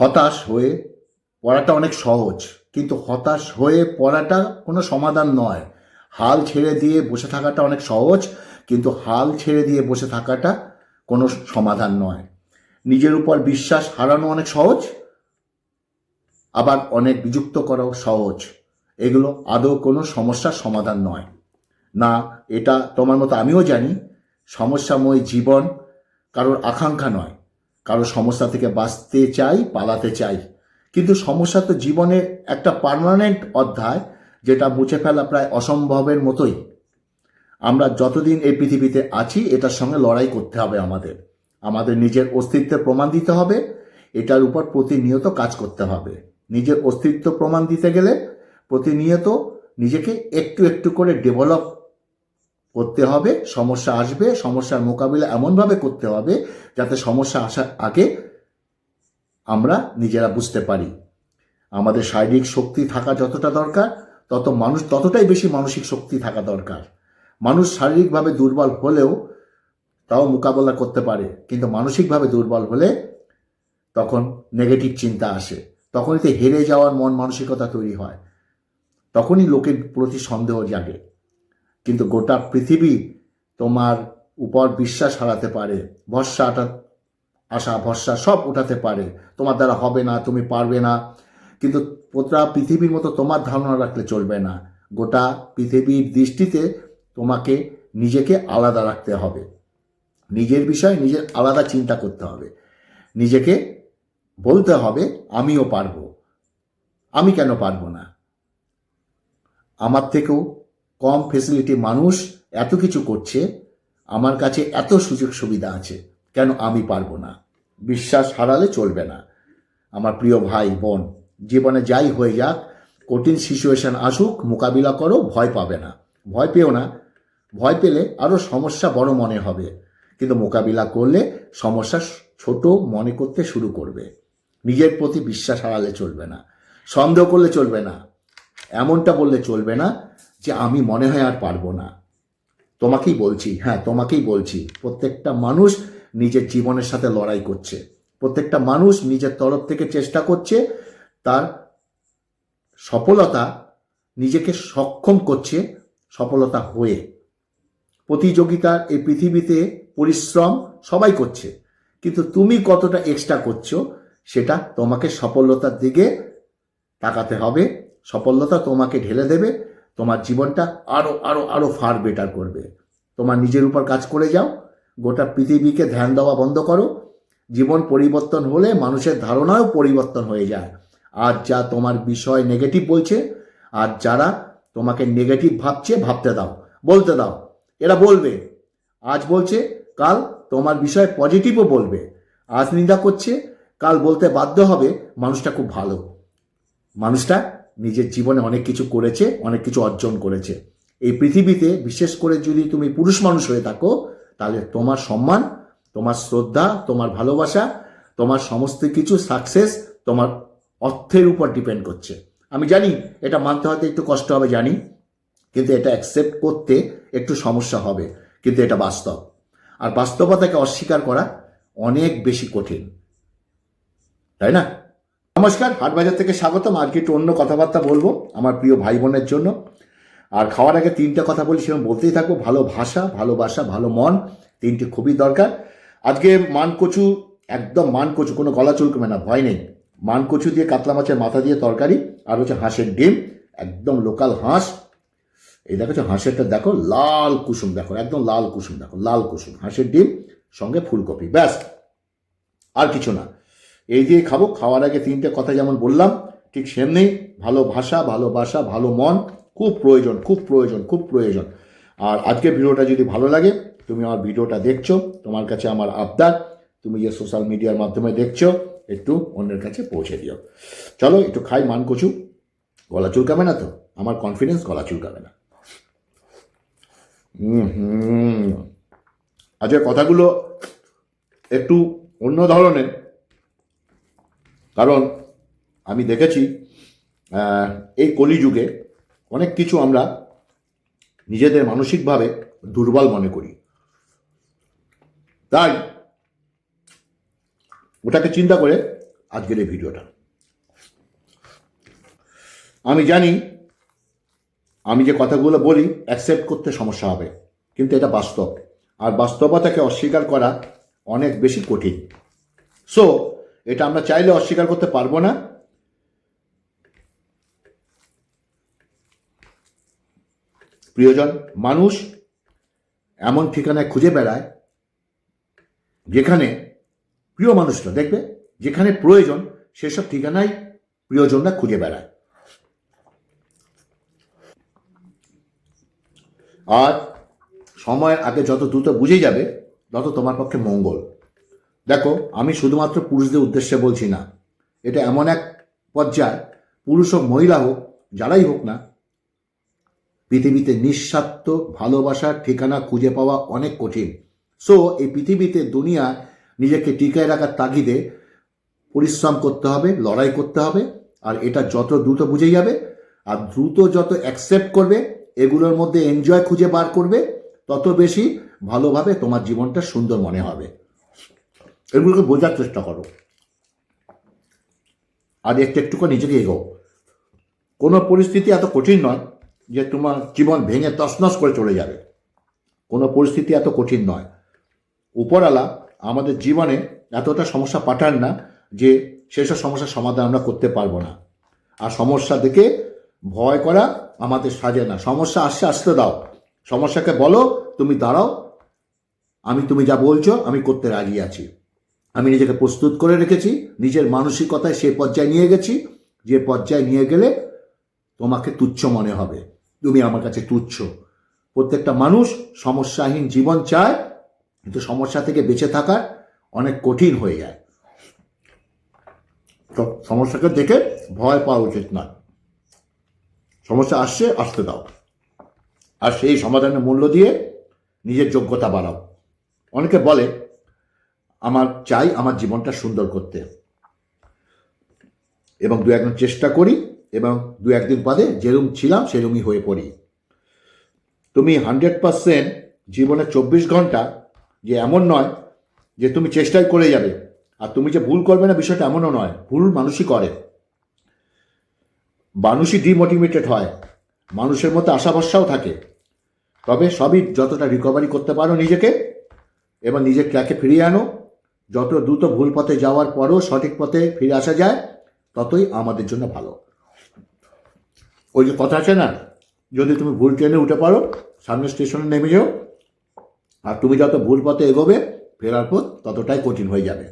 হতাশ হয়ে পড়াটা অনেক সহজ, কিন্তু হতাশ হয়ে পড়াটা কোনো সমাধান নয়। হাল ছেড়ে দিয়ে বসে থাকাটা অনেক সহজ, কিন্তু হাল ছেড়ে দিয়ে বসে থাকাটা কোনো সমাধান নয়। নিজের উপর বিশ্বাস হারানো অনেক সহজ, আবার অনেক বিযুক্ত করাও সহজ। এগুলো আদৌ কোনো সমস্যার সমাধান নয়। না, এটা তোমার মতো আমিও জানি, সমস্যাময় জীবন কারোর আকাঙ্ক্ষা নয়। কারও সমস্যা থেকে বাঁচতে চাই, পালাতে চাই। কিন্তু সমস্যা তো জীবনের একটা পার্মানেন্ট অধ্যায় যেটা মুছে ফেলা প্রায় অসম্ভবের মতোই। আমরা যতদিন এই পৃথিবীতে আছি, এটার সঙ্গে লড়াই করতে হবে আমাদের। আমাদের নিজের অস্তিত্বের প্রমাণ দিতে হবে, এটার উপর প্রতিনিয়ত কাজ করতে হবে। নিজের অস্তিত্ব প্রমাণ দিতে গেলে প্রতিনিয়ত নিজেকে একটু একটু করে ডেভেলপ করতে হবে, সমস্যা আসবে, সমস্যার মোকাবিলা এমনভাবে করতে হবে যাতে সমস্যা আসার আগে আমরা নিজেরা বুঝতে পারি। আমাদের শারীরিক শক্তি থাকা যতটা দরকার, তত মানুষ, ততটাই বেশি মানসিক শক্তি থাকা দরকার। মানুষ শারীরিকভাবে দুর্বল হলেও তাও মোকাবেলা করতে পারে, কিন্তু মানসিকভাবে দুর্বল হলে তখন নেগেটিভ চিন্তা আসে। তখনই তো হেরে যাওয়ার মন মানসিকতা তৈরি হয়। তখনই লোকের প্রতি সন্দেহ জাগে। কিন্তু গোটা পৃথিবী তোমার উপর বিশ্বাস হারাতে পারে, ভরসা আশা, ভরসা সব উঠাতে পারে। তোমার দ্বারা হবে না, তুমি পারবে না। কিন্তু গোটা পৃথিবীর মতো তোমার ধারণা রাখলে চলবে না। গোটা পৃথিবীর দৃষ্টিতে তোমাকে নিজেকে আলাদা রাখতে হবে। নিজের বিষয় নিজের আলাদা চিন্তা করতে হবে। নিজেকে বলতে হবে, আমিও পারব। আমি কেন পারব না? আমার থেকেও কম ফেসিলিটি মানুষ এত কিছু করছে, আমার কাছে এত সুযোগ সুবিধা আছে, কেন আমি পারব না? বিশ্বাস হারালে চলবে না। আমার প্রিয় ভাই, বোন, জীবনে যাই হয়ে যাক, কঠিন সিচুয়েশন আসুক, মোকাবিলা করো, ভয় পাবে না। ভয় পেও না। ভয় পেলে আরও সমস্যা বড় মনে হবে। কিন্তু মোকাবিলা করলে সমস্যা ছোট মনে করতে শুরু করবে। নিজের প্রতি বিশ্বাস হারালে চলবে না। সন্দেহ করলে চলবে না। এমনটা বললে চলবে না যে আমি মনে হয় আর পারব না। তোমাকেই বলছি হ্যাঁ তোমাকেই বলছি, প্রত্যেকটা মানুষ নিজের জীবনের সাথে লড়াই করছে। প্রত্যেকটা মানুষ নিজের তরফ থেকে চেষ্টা করছে, তার সফলতা নিজেকে সক্ষম করছে সফলতা হয়ে। প্রতিযোগিতার এই পৃথিবীতে পরিশ্রম সবাই করছে, কিন্তু তুমি কতটা এক্সট্রা করছ সেটা তোমাকে সফলতার দিকে তাকাতে হবে, সফলতা তোমাকে ঢেলে দেবে তোমার জীবনটা আরও আরও আরও ফার বেটার করবে। তোমার নিজের উপর কাজ করে যাও, গোটা পৃথিবীকে ধ্যান দেওয়া বন্ধ করো। জীবন পরিবর্তন হলে মানুষের ধারণাও পরিবর্তন হয়ে যায়। আর যা তোমার বিষয় নেগেটিভ বলছে, আর যারা তোমাকে নেগেটিভ ভাবছে, ভাবতে দাও, বলতে দাও। এরা বলবে, আজ বলছে, কাল তোমার বিষয়ে পজিটিভও বলবে। আজ নিন্দা করছে, কাল বলতে বাধ্য হবে, মানুষটা খুব ভালো। মানুষটা নিজের জীবনে অনেক কিছু করেছে, অনেক কিছু অর্জন করেছে। এই পৃথিবীতে বিশেষ করে যদি তুমি পুরুষ মানুষ হয়ে থাকো, তাহলে তোমার সম্মান, তোমার শ্রদ্ধা, তোমার ভালোবাসা, তোমার সমস্ত কিছু সাকসেস তোমার অর্থের উপর ডিপেন্ড করছে। আমি জানি এটা মানতে হয়তো একটু কষ্ট হবে, জানি। কিন্তু এটা অ্যাকসেপ্ট করতে একটু সমস্যা হবে। কিন্তু এটা বাস্তব। আর বাস্তবতাকে অস্বীকার করা অনেক বেশি কঠিন। তাই না? নমস্কার, হাটবাজার থেকে স্বাগতম। আজকে একটু অন্য কথাবার্তা বলব আমার প্রিয় ভাই বোনের জন্য। আর খাওয়ার আগে তিনটা কথা বলি, সেরকম বলতেই থাকব। ভালো ভাষা ভালোবাসা ভালো মন, তিনটি খুবই দরকার। আজকে মান কচু একদম মান কচু কোনো গলা চুলকবে না, ভয় নেই। মান কচু দিয়ে কাতলা মাছের মাথা দিয়ে তরকারি, আর হচ্ছে হাঁসের ডিম, একদম লোকাল হাঁস। এই দেখো হচ্ছে হাঁসেরটা দেখো, লাল কুসুম দেখো, একদম লাল কুসুম দেখো, লাল কুসুম। হাঁসের ডিম, সঙ্গে ফুলকপি, ব্যাস। আর কিছু না। এই দিয়ে খাব। খাওয়ার আগে তিনটে কথা যেমন বললাম, ঠিক সেমনি ভালো ভাষা ভালোবাসা ভালো মন, খুব প্রয়োজন খুব প্রয়োজন খুব প্রয়োজন। আর আজকের ভিডিওটা যদি ভালো লাগে, তুমি আমার ভিডিওটা দেখছ, তোমার কাছে আমার আবদার, তুমি যে সোশ্যাল মিডিয়ার মাধ্যমে দেখছ, একটু অন্যের কাছে পৌঁছে দিও। চলো, একটু খাই মান কচু। গলা চুলকাবে না তো? আমার কনফিডেন্স গলা চুলকাবে না। আজকের কথাগুলো একটু অন্য ধরনের। কারণ আমি দেখেছি এই কলিযুগে অনেক কিছু আমরা নিজেদের মানসিকভাবে দুর্বল মনে করি। তাই ওটাকে চিন্তা করে আজকের এই ভিডিওটা। আমি জানি, আমি যে কথাগুলো বলি অ্যাকসেপ্ট করতে সমস্যা হবে, কিন্তু এটা বাস্তব। আর বাস্তবতাকে অস্বীকার করা অনেক বেশি কঠিন। সো এটা আমরা চাইলে অস্বীকার করতে পারব না। প্রিয়জন, মানুষ এমন ঠিকানায় খুঁজে বেড়ায় যেখানে প্রিয় মানুষটা দেখবে, যেখানে প্রয়োজন সেসব ঠিকানায় প্রিয়জনরা খুঁজে বেড়ায়। আর সময়ের আগে যত দ্রুত বুঝে যাবে, তত তোমার পক্ষে মঙ্গল। দেখো, আমি শুধুমাত্র পুরুষদের উদ্দেশ্যে বলছি না। এটা এমন এক পর্যায়, পুরুষ হোক, মহিলা হোক, যারাই হোক না, পৃথিবীতে নিঃস্বার্থ ভালোবাসার ঠিকানা খুঁজে পাওয়া অনেক কঠিন। সো এই পৃথিবীতে দুনিয়া নিজেকে টিকায় রাখার তাগিদে পরিশ্রম করতে হবে, লড়াই করতে হবে, আর এটা যত দ্রুত বুঝে যাবে, আর দ্রুত যত অ্যাকসেপ্ট করবে, এগুলোর মধ্যে এনজয় খুঁজে বার করবে, তত বেশি ভালোভাবে তোমার জীবনটা সুন্দর মনে হবে। এগুলোকে বোঝার চেষ্টা করো। আর একটু একটু করে নিজেকে এগো কোনো পরিস্থিতি এত কঠিন নয় যে তোমার জীবন ভেঙে তছনছ করে চলে যাবে। কোনো পরিস্থিতি এত কঠিন নয়। উপরওয়ালা আমাদের জীবনে এতটা সমস্যা পাঠান না যে সেসব সমস্যার সমাধান আমরা করতে পারব না। আর সমস্যা দেখে ভয় করা আমাদের সাজে না। সমস্যা আসছে, আসতে দাও। সমস্যাকে বলো, তুমি দাঁড়াও। আমি তুমি যা বলছো, আমি করতে রাজি আছি। আমি নিজেকে প্রস্তুত করে রেখেছি, নিজের মানসিকতায় সে পর্যায়ে নিয়ে গেছি, যে পর্যায়ে নিয়ে গেলে তোমাকে তুচ্ছ মনে হবে। তুমি আমার কাছে তুচ্ছ। প্রত্যেকটা মানুষ সমস্যাহীন জীবন চায়, কিন্তু সমস্যা থেকে বেঁচে থাকা অনেক কঠিন হয়ে যায়। তো সমস্যাকে দেখে ভয় পাওয়া উচিত নয়। সমস্যা আসছে, আসতে দাও। আর সেই সমাধানের মূল্য দিয়ে নিজের যোগ্যতা বাড়াও। অনেকে বলে আমার চাই আমার জীবনটা সুন্দর করতে। এবং দু একদিন চেষ্টা করি এবং দু একদিন বাদে যেরম ছিলাম সেরমই হয়ে পড়ি। তুমি হান্ড্রেড পারসেন্ট জীবনে চব্বিশ ঘণ্টা যে এমন নয় যে তুমি চেষ্টাই করে যাবে। আর তুমি যে ভুল করবে না বিষয়টা এমনও নয়, ভুল মানুষই করে। মানুষই ডিমোটিভেটেড হয়, মানুষের মধ্যে আশা ভরসাও থাকে। তবে সবই যতটা রিকভারি করতে পারো নিজেকে এবং নিজের ট্র্যাকে ফিরিয়ে আনো। যত দ্রুত ভুল পথে যাওয়ার পরও সঠিক পথে ফিরে আসা যায়, ততই আমাদের জন্য ভালো। ওই যে কথা আছে না, যদি তুমি ভুল ট্রেনে উঠে পারো সামনে স্টেশনে নেমে যাও, আর তুমি যত ভুল পথে এগোবে, ফেরার পথ ততটাই কঠিন হয়ে যাবে।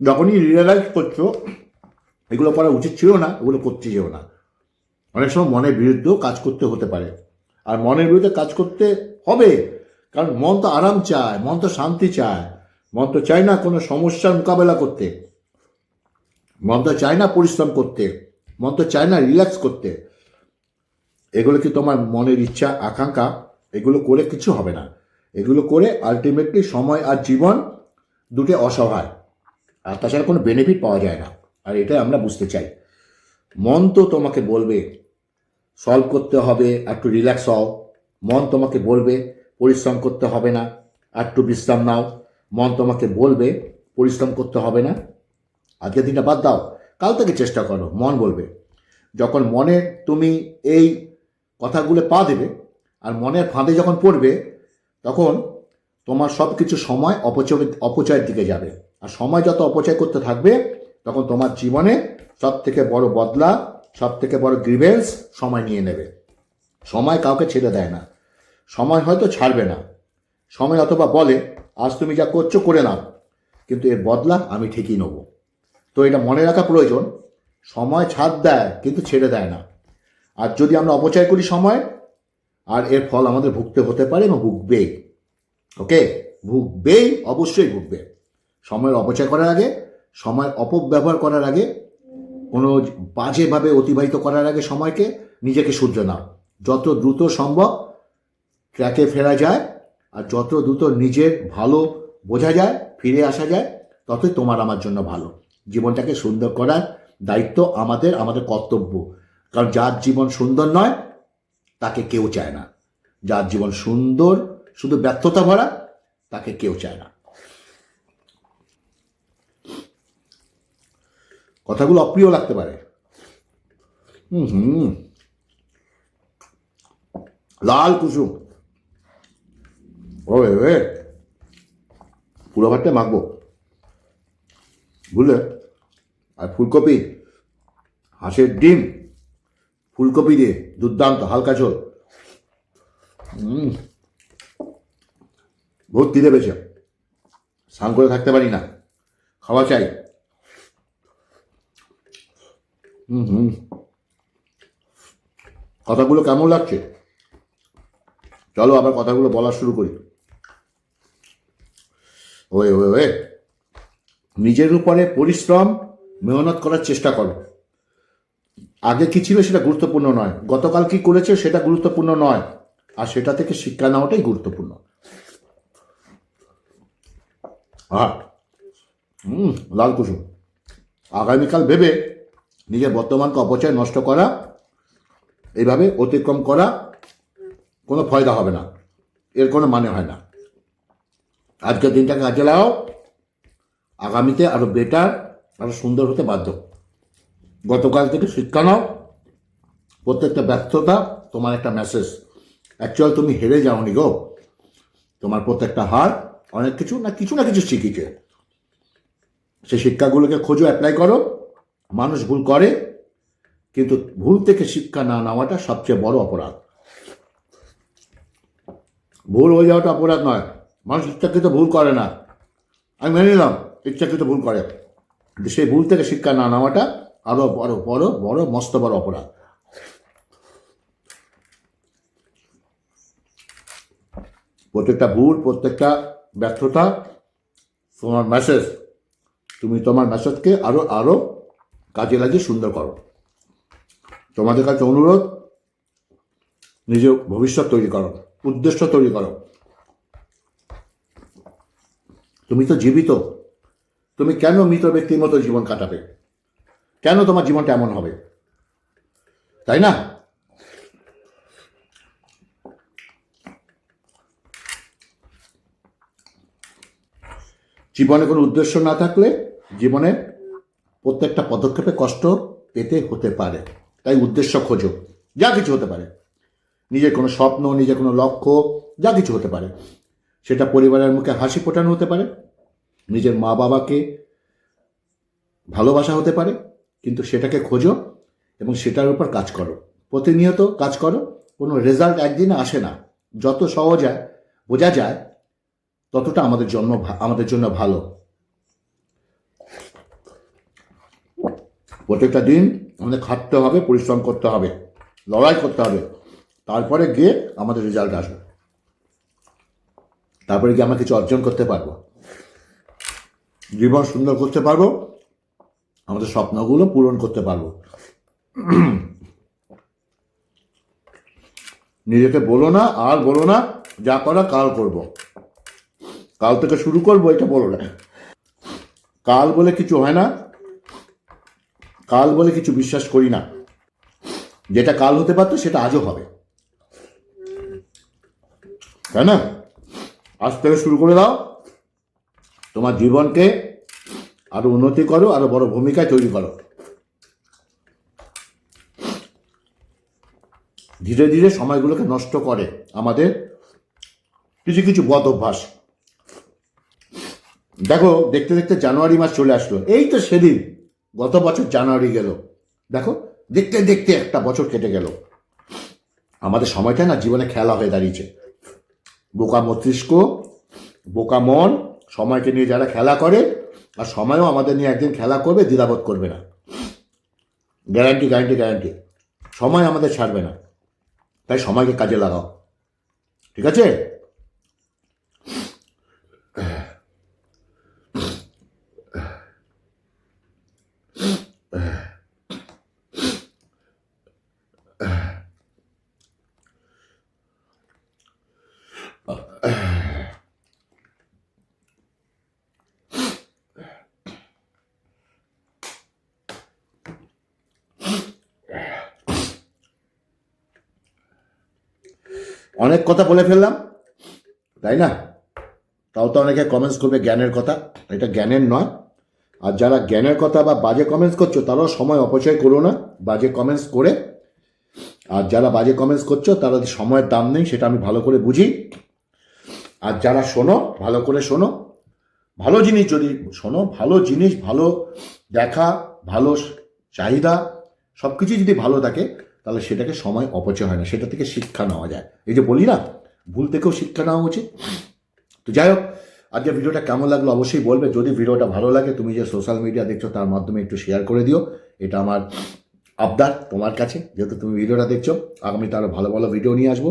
যখনই রিয়েলাইজ করছ, এগুলো করা উচিত ছিল না, এগুলো করতে যেও না। অনেক সময় মনের বিরুদ্ধেও কাজ করতে হতে পারে। আর মনের বিরুদ্ধে কাজ করতে হবে, কারণ মন তো আরাম চায়, মন তো শান্তি চায়। মন তো চায় না কোনো সমস্যার মোকাবেলা করতে। মন তো চায় না পরিশ্রম করতে। মন তো চায় না রিল্যাক্স করতে। এগুলো কি তোমার মনের ইচ্ছা, আকাঙ্ক্ষা? এগুলো করে কিছু হবে না। এগুলো করে আলটিমেটলি সময় আর জীবন দুটো অসহায়। আর তাছাড়া কোনো বেনিফিট পাওয়া যায় না। আর এটাই আমরা বুঝতে চাই। মন তো তোমাকে বলবে সলভ করতে হবে, একটু রিল্যাক্স হও। মন তোমাকে বলবে, পরিশ্রম করতে হবে না, একটু বিশ্রাম নাও। মন তোমাকে বলবে, পরিশ্রম করতে হবে না। আজকের দিনটা বাদ দাও। কাল থেকে চেষ্টা করো, মন বলবে। যখন মনে তুমি এই কথাগুলো পা দেবে আর মনের ফাঁদে যখন পড়বে, তখন তোমার সব কিছু সময় অপচয় অপচয়ের দিকে যাবে। আর সময় যত অপচয় করতে থাকবে, তখন তোমার জীবনে সব থেকে বড় বদলা সব থেকে বড় গ্রিভেন্স সময় নিয়ে নেবে। সময় কাউকে ছেড়ে দেয় না। সময় হয়তো ছাড়বে না। সময় অথবা বলে আজ তুমি যা করছ, করে নাও। কিন্তু এর বদলা আমি ঠিকই নেব। তো এটা মনে রাখা প্রয়োজন। সময় ছাড় দেয়, কিন্তু ছেড়ে দেয় না। আর যদি আমরা অপচয় করি সময়, আর এর ফল আমাদের ভুগতে হতে পারে এবং ভুগবেই। ওকে ভুগবেই, অবশ্যই ভুগবে। সময়ের অপচয় করার আগে সময় অপব্যবহার করার আগে, কোনো বাজেভাবে অতিবাহিত করার আগে সময়কে নিজেকে শুধরে নাও। যত দ্রুত সম্ভব, ট্র্যাকে ফেরা যায় আর যত দ্রুত নিজের ভালো বোঝা যায়, ফিরে আসা যায়, ততই তোমার আমার জন্য ভালো। জীবনটাকে সুন্দর করার দায়িত্ব আমাদের আমাদের কর্তব্য। কারণ যার জীবন সুন্দর নয়, তাকে কেউ চায় না। যার জীবন সুন্দর, শুধু ব্যর্থতা ভরা, তাকে কেউ চায় না। কথাগুলো অপ্রিয় লাগতে পারে। হুম হুম। লাল কুসুম। ওয়ে ওয়ে পুরো ভাতটা মাখবো। বুঝলে? আর ফুলকপি, হাঁসের ডিম, ফুলকপি দিয়ে দুর্দান্ত, হালকা ঝোল। বহুত খিদে পেয়েছে। স্নান করে থাকতে পারি না। খাওয়া চাই। হুম হুম। কথাগুলো কেমন লাগছে? চলো আবার কথাগুলো বলা শুরু করি। Way way way. নিজের উপরে পরিশ্রম, মেহনত করার চেষ্টা করো। আগে কি ছিল সেটা গুরুত্বপূর্ণ নয়। গতকাল কি করেছে সেটা গুরুত্বপূর্ণ নয়। আর সেটা থেকে শিক্ষা নেওয়াটাই গুরুত্বপূর্ণ। হ্যাঁ হুম, লাল কুসুম। আগামীকাল ভেবে নিজের বর্তমানকে অপচয় নষ্ট করা এইভাবে অতিক্রম করা কোনো ফয়দা হবে না। এর কোনো মানে হয় না। আজকের দিনটাকে কাজে লাগাও। আগামীতে আরও বেটার আরও সুন্দর হতে বাধ্য। গতকাল থেকে শিক্ষা নাও। প্রত্যেকটা ব্যর্থতা তোমার একটা মেসেজ অ্যাকচুয়াল তুমি হেরে যাওনি গো। তোমার প্রত্যেকটা হার, অনেক কিছু না কিছু না কিছু শিখিকে সেই শিক্ষাগুলোকে খোঁজো অ্যাপ্লাই করো। মানুষ ভুল করে, কিন্তু ভুল থেকে শিক্ষা না নেওয়াটা সবচেয়ে বড় অপরাধ। ভুল হয়ে যাওয়াটা অপরাধ নয়। মানুষ ইচ্ছাকৃত ভুল করে না। আমি মেনে নিলাম, ইচ্ছাকৃত ভুল করে। সেই ভুল থেকে শিক্ষা না নেওয়াটা আরও বড় বড় বড়, মস্ত বড় অপরাধ। প্রত্যেকটা ভুল, প্রত্যেকটা ব্যর্থতা, তোমার মেসেজ তুমি তোমার মেসেজকে আরও আরও কাজে লাগিয়ে সুন্দর করো। তোমাদের কাছে অনুরোধ, নিজের ভবিষ্যৎ তৈরি করো, উদ্দেশ্য তৈরি করো। তুমি তো জীবিত। তুমি কেন মৃত ব্যক্তির মতো জীবন কাটাবে? কেন তোমার জীবনটা এমন হবে? তাই না? জীবনে কোনো উদ্দেশ্য না থাকলে জীবনে প্রত্যেকটা পদক্ষেপে কষ্ট পেতে হতে পারে। তাই উদ্দেশ্য খোঁজো। যা কিছু হতে পারে। নিজের কোনো স্বপ্ন, নিজের কোনো লক্ষ্য, যা কিছু হতে পারে। সেটা পরিবারের মুখে হাসি ফোটানো হতে পারে, নিজের মা বাবাকে ভালোবাসা হতে পারে, কিন্তু সেটাকে খোঁজো এবং সেটার উপর কাজ করো। প্রতিনিয়ত কাজ করো, কোনো রেজাল্ট একদিনে আসে না। যত সহজ বোঝা যায়, ততটা আমাদের জন্য আমাদের জন্য ভালো। প্রত্যেকটা দিন আমাদের খাটতে হবে, পরিশ্রম করতে হবে, লড়াই করতে হবে। তারপরে গিয়ে আমাদের রেজাল্ট আসবে। তারপরে কি আমরা কিছু অর্জন করতে পারব। জীবন সুন্দর করতে পারব, আমাদের স্বপ্নগুলো পূরণ করতে পারব। নিজেকে বলো না, আর বলো না, যা করা কাল করব। কাল থেকে শুরু করব, এটা বলো না। কাল বলে কিছু হয় না, কাল বলে কিছু বিশ্বাস করি না। যেটা কাল হতে পারতো, সেটা আজও হবে। তাই না? আজ থেকে শুরু করে দাও। তোমার জীবনকে আরও উন্নতি করো, আরও বড় ভূমিকায় তৈরি করো। ধীরে ধীরে সময়গুলোকে নষ্ট করে আমাদের কিছু কিছু বদ অভ্যাস। দেখো, দেখতে দেখতে জানুয়ারি মাস চলে আসলো। এই তো সেদিন, গত বছর জানুয়ারি গেল। দেখো, দেখতে দেখতে একটা বছর কেটে গেল। আমাদের সময়টা না জীবনে খেলা হয়ে দাঁড়িয়েছে। বোকা মস্তিষ্ক, বোকা মন, সময়কে নিয়ে যারা খেলা করে, আর সময়ও আমাদের নিয়ে একদিন খেলা করবে, দ্বিধাবোধ করবে না। Guarantee guarantee guarantee. সময় আমাদের ছাড়বে না। তাই সময়কে কাজে লাগাও। ঠিক আছে? অনেক কথা বলে ফেললাম, তাই না? তাও তো অনেকে কমেন্টস করবে জ্ঞানের কথা, এটা জ্ঞানের নয়। আর যারা জ্ঞানের কথা বা বাজে কমেন্টস করছ, তারাও সময় অপচয় করো না, বাজে কমেন্টস করে। আর যারা বাজে কমেন্টস করছ, তারা সময়ের দাম নেই, সেটা আমি ভালো করে বুঝি। আর যারা শোনো, ভালো করে শোনো। ভালো জিনিস যদি শোনো, ভালো জিনিস, ভালো দেখা, ভালো চাহিদা সব কিছু যদি ভালো থাকে তাহলে সেটাকে সময় অপচয় হয় না, সেটা থেকে শিক্ষা নেওয়া যায়। এই যে বলি না, ভুল থেকেও শিক্ষা নেওয়া উচিত। তো যাই হোক আজকে ভিডিওটা কেমন লাগল অবশ্যই বলবে। যদি ভিডিওটা ভালো লাগে, তুমি যে সোশ্যাল মিডিয়া দেখছ, তার মাধ্যমে একটু শেয়ার করে দিও। এটা আমার আবদার তোমার কাছে, যেহেতু তুমি ভিডিওটা দেখছ। আগামী আরও ভালো ভালো ভিডিও নিয়ে আসব।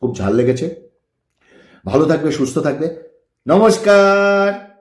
খুব ঝাল লেগেছে। ভালো থাকবে, সুস্থ থাকবে। নমস্কার!